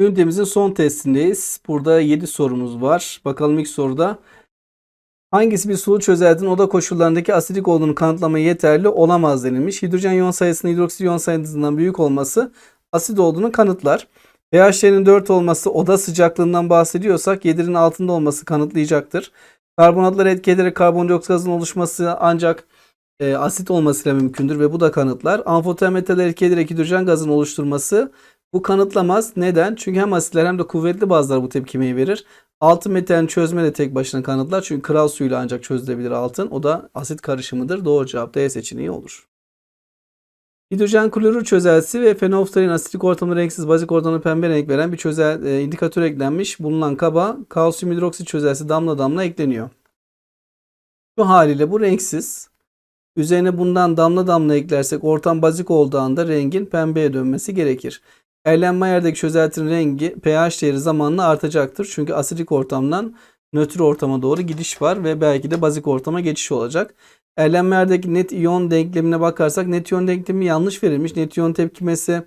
Ünitemizin son testindeyiz. Burada 7 sorumuz var. Bakalım ilk soruda. Hangisi bir sulu çözeltinin oda koşullarındaki asidik olduğunu kanıtlamaya yeterli olamaz denilmiş. Hidrojen iyon sayısının hidroksit iyon sayısından büyük olması asit olduğunu kanıtlar. pH'lerin 4 olması oda sıcaklığından bahsediyorsak 7'nin altında olması kanıtlayacaktır. Karbonatlar etki ederek karbondioksit gazının oluşması ancak e, asit olmasıyla mümkündür ve bu da kanıtlar. Amfoter metaller etki ederek hidrojen gazının oluşturması bu kanıtlamaz. Neden? Çünkü hem asitler hem de kuvvetli bazılar bu tepkimeyi verir. Altın metalini çözme de tek başına kanıtlar. Çünkü kral suyuyla ancak çözülebilir altın. O da asit karışımıdır. Doğru cevap D seçeneği olur. Hidrojen klorür çözeltisi ve fenolftalin asitik ortamda renksiz bazik ortamda pembe renk veren bir çözel e, indikatör eklenmiş. Bulunan kaba kalsiyum hidroksit çözeltisi damla damla ekleniyor. Şu haliyle bu renksiz. Üzerine bundan damla damla eklersek ortam bazik olduğu anda rengin pembeye dönmesi gerekir. Erlenmeyer'deki çözeltinin rengi pH değeri zamanla artacaktır. Çünkü asidik ortamdan nötr ortama doğru gidiş var ve belki de bazik ortama geçiş olacak. Erlenmeyer'deki net iyon denklemine bakarsak net iyon denklemi yanlış verilmiş. Net iyon tepkimesi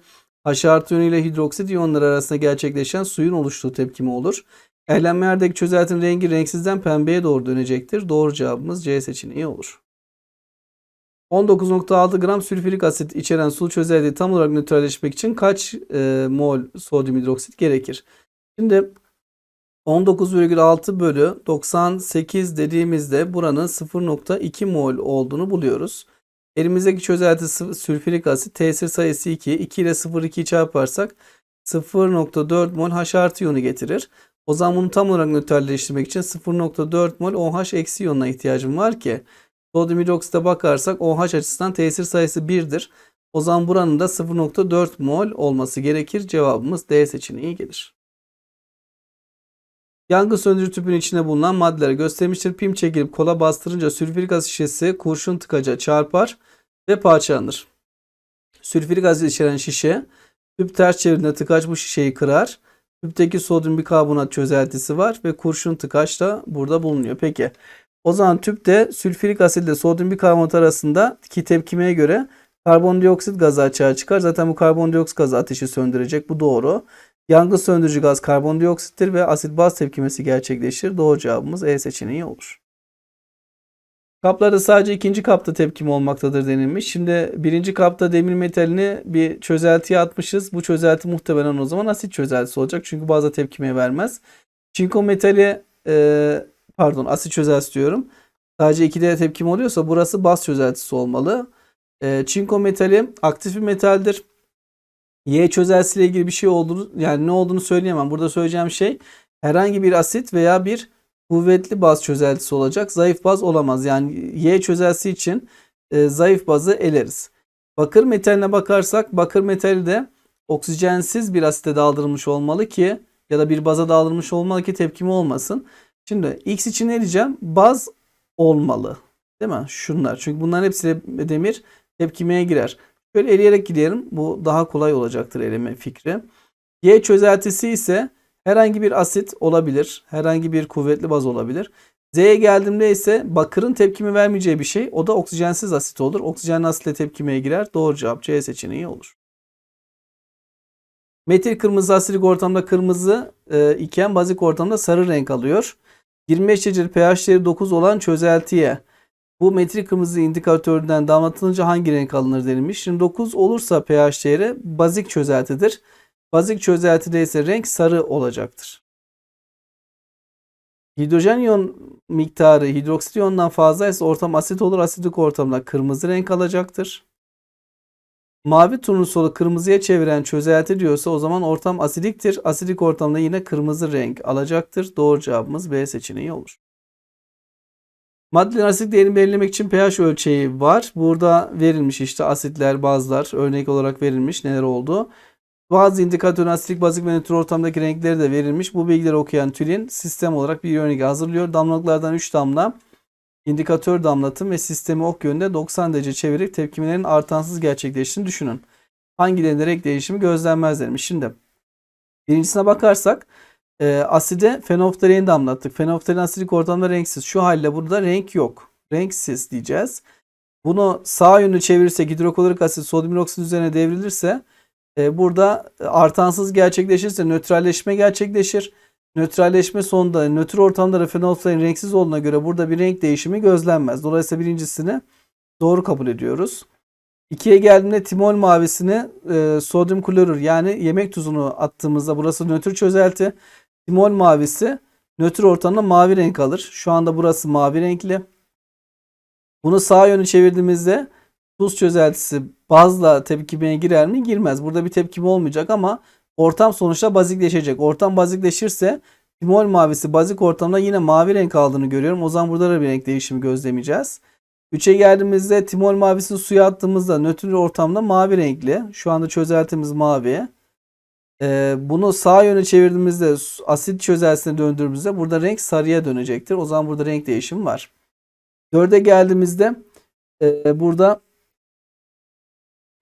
H artı yönüyle hidroksit iyonları arasında gerçekleşen suyun oluştuğu tepkime olur. Erlenmeyer'deki çözeltinin rengi renksizden pembeye doğru dönecektir. Doğru cevabımız C seçeneği olur. 19.6 gram sülfürik asit içeren sulu çözeltiyi tam olarak nötralleşmek için kaç e, mol sodyum hidroksit gerekir? Şimdi 19,6 bölü 98 dediğimizde buranın 0.2 mol olduğunu buluyoruz. Elimizdeki çözelti sülfürik asit tesir sayısı 2. 2 ile 0,2'yi çarparsak 0.4 mol H artı iyonu getirir. O zaman bunu tam olarak nötralleştirmek için 0.4 mol OH eksi iyonuna ihtiyacım var ki Hidroksite bakarsak OH açısından tesir sayısı 1'dir. O zaman buranın da 0.4 mol olması gerekir. Cevabımız D seçeneği gelir. Yangın söndürücü tüpün içine bulunan maddeler göstermiştir. Pim çekilip kola bastırınca sülfürik asit şişesi kurşun tıkaca çarpar ve parçalanır. Sülfürik asit içeren şişe tüp ters çevirdiğinde tıkaç bu şişeyi kırar. Tüpteki sodyum bikarbonat çözeltisi var ve kurşun tıkaç da burada bulunuyor. Peki o zaman tüpte sülfürik asit ile sodyum bikarbonat arasındaki tepkimeye göre karbondioksit gazı açığa çıkar. Zaten bu karbondioksit gazı ateşi söndürecek. Bu doğru. Yangın söndürücü gaz karbondioksittir ve asit baz tepkimesi gerçekleşir. Doğru cevabımız E seçeneği olur. Kaplarda sadece ikinci kapta tepkime olmaktadır denilmiş. Şimdi birinci kapta demir metalini bir çözeltiye atmışız. Bu çözelti muhtemelen o zaman asit çözeltisi olacak. Çünkü bazı tepkime vermez. Çinko metali e, pardon asit çözeltisi diyorum. Sadece 2'de tepkim oluyorsa burası baz çözeltisi olmalı. E, çinko metali aktif bir metaldir. Y çözeltisi ile ilgili bir şey olduğunu yani ne olduğunu söyleyemem. Burada söyleyeceğim şey herhangi bir asit veya bir kuvvetli baz çözeltisi olacak. Zayıf baz olamaz. Yani Y çözeltisi için e, zayıf bazı eleriz. Bakır metaline bakarsak bakır metali de oksijensiz bir asite daldırılmış olmalı ki ya da bir baza daldırılmış olmalı ki tepkimi olmasın. Şimdi X için ne diyeceğim? Baz olmalı. Değil mi? Şunlar. Çünkü bunların hepsi demir tepkimeye girer. Böyle eleyerek gidelim. Bu daha kolay olacaktır eleme fikri. Y çözeltisi ise herhangi bir asit olabilir. Herhangi bir kuvvetli baz olabilir. Z'ye geldiğimde ise bakırın tepkimi vermeyeceği bir şey. O da oksijensiz asit olur. Oksijenli asitle tepkimeye girer. Doğru cevap C seçeneği olur. Metil kırmızı asidik ortamda kırmızı e, iken bazik ortamda sarı renk alıyor. 25 derece pH değeri 9 olan çözeltiye bu metrik kırmızı indikatöründen damlatılınca hangi renk alınır denilmiş. Şimdi 9 olursa pH değeri bazik çözeltidir. Bazik çözeltide ise renk sarı olacaktır. Hidrojen iyon miktarı hidroksit iyondan fazla ise ortam asit olur. Asidik ortamda kırmızı renk alacaktır. Mavi turnusolu kırmızıya çeviren çözelti diyorsa o zaman ortam asidiktir. Asidik ortamda yine kırmızı renk alacaktır. Doğru cevabımız B seçeneği olur. Maddelerin asidik değerini belirlemek için pH ölçeği var. Burada verilmiş işte asitler, bazlar örnek olarak verilmiş neler oldu. Bazı indikatörün asitik, bazik ve nötr ortamdaki renkleri de verilmiş. Bu bilgileri okuyan Tülin sistem olarak bir yönerge hazırlıyor. Damlalıklardan 3 damla indikatör damlatım ve sistemi ok yönünde 90 derece çevirip tepkimelerin artansız gerçekleştiğini düşünün. Hangilerinde renk değişimi gözlenmez. Şimdi birincisine bakarsak e, aside fenolftalein damlattık. Fenolftalein asidik ortamda renksiz. Şu halde burada renk yok. Renksiz diyeceğiz. Bunu sağ yönlü çevirirsek hidroklorik asit sodyum hidroksit üzerine devrilirse E, burada artansız gerçekleşirse nötralleşme gerçekleşir. Nötralleşme sonunda nötr ortamda fenolftalein renksiz olduğuna göre burada bir renk değişimi gözlenmez. Dolayısıyla birincisini doğru kabul ediyoruz. İkiye geldiğinde timol mavisini e, sodyum klorür yani yemek tuzunu attığımızda burası nötr çözelti. Timol mavisi nötr ortamda mavi renk alır. Şu anda burası mavi renkli. Bunu sağ yönü çevirdiğimizde tuz çözeltisi bazla tepkimeye girer mi? Girmez. Burada bir tepkime olmayacak ama ortam sonuçta bazikleşecek. Ortam bazikleşirse timol mavisi bazik ortamda yine mavi renk aldığını görüyorum. O zaman burada da bir renk değişimi gözlemeyeceğiz. 3'e geldiğimizde timol mavisini suya attığımızda nötr ortamda mavi renkli. Şu anda çözeltimiz mavi. Ee, bunu sağ yöne çevirdiğimizde asit çözeltisine döndürdüğümüzde burada renk sarıya dönecektir. O zaman burada renk değişimi var. 4'e geldiğimizde e, burada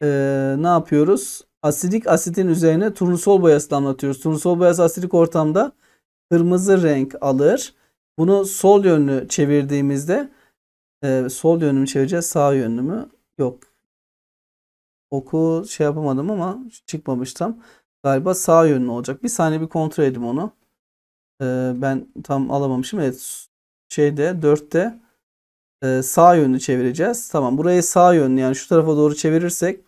e, ne yapıyoruz? Asidik asitin üzerine turnusol boyası damlatıyoruz. Turnusol boyası asidik ortamda kırmızı renk alır. Bunu sol yönlü çevirdiğimizde e, sol yönlü mü çevireceğiz sağ yönlü mü? Yok. Oku şey yapamadım ama çıkmamış tam. Galiba sağ yönlü olacak. Bir saniye bir kontrol edeyim onu. E, ben tam alamamışım. Evet. Şeyde 4'te e, sağ yönlü çevireceğiz. Tamam. Burayı sağ yönlü yani şu tarafa doğru çevirirsek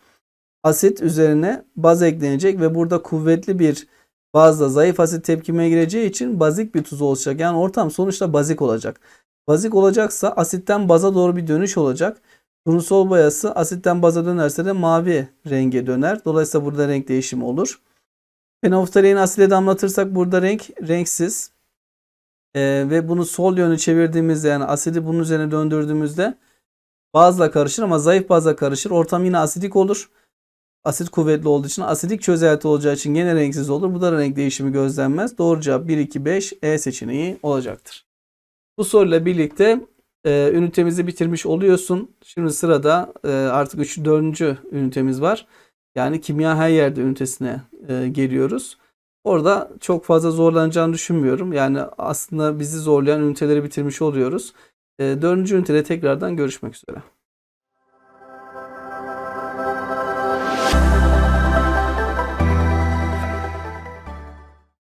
asit üzerine baz eklenecek ve burada kuvvetli bir bazda zayıf asit tepkimeye gireceği için bazik bir tuz olacak. Yani ortam sonuçta bazik olacak. Bazik olacaksa asitten baza doğru bir dönüş olacak. Turnusol boyası asitten baza dönerse de mavi renge döner. Dolayısıyla burada renk değişimi olur. Fenolftalein asile damlatırsak burada renk renksiz. Ee, ve bunu sol yönü çevirdiğimizde yani asidi bunun üzerine döndürdüğümüzde bazla karışır ama zayıf bazla karışır. Ortam yine asidik olur. Asit kuvvetli olduğu için asidik çözelti olacağı için gene renksiz olur. Bu da renk değişimi gözlenmez. Doğru cevap 1, 2, 5 E seçeneği olacaktır. Bu soruyla birlikte e, ünitemizi bitirmiş oluyorsun. Şimdi sırada e, artık 3. 4. ünitemiz var. Yani kimya her yerde ünitesine e, geliyoruz. Orada çok fazla zorlanacağını düşünmüyorum. Yani aslında bizi zorlayan üniteleri bitirmiş oluyoruz. E, 4. ünitede tekrardan görüşmek üzere.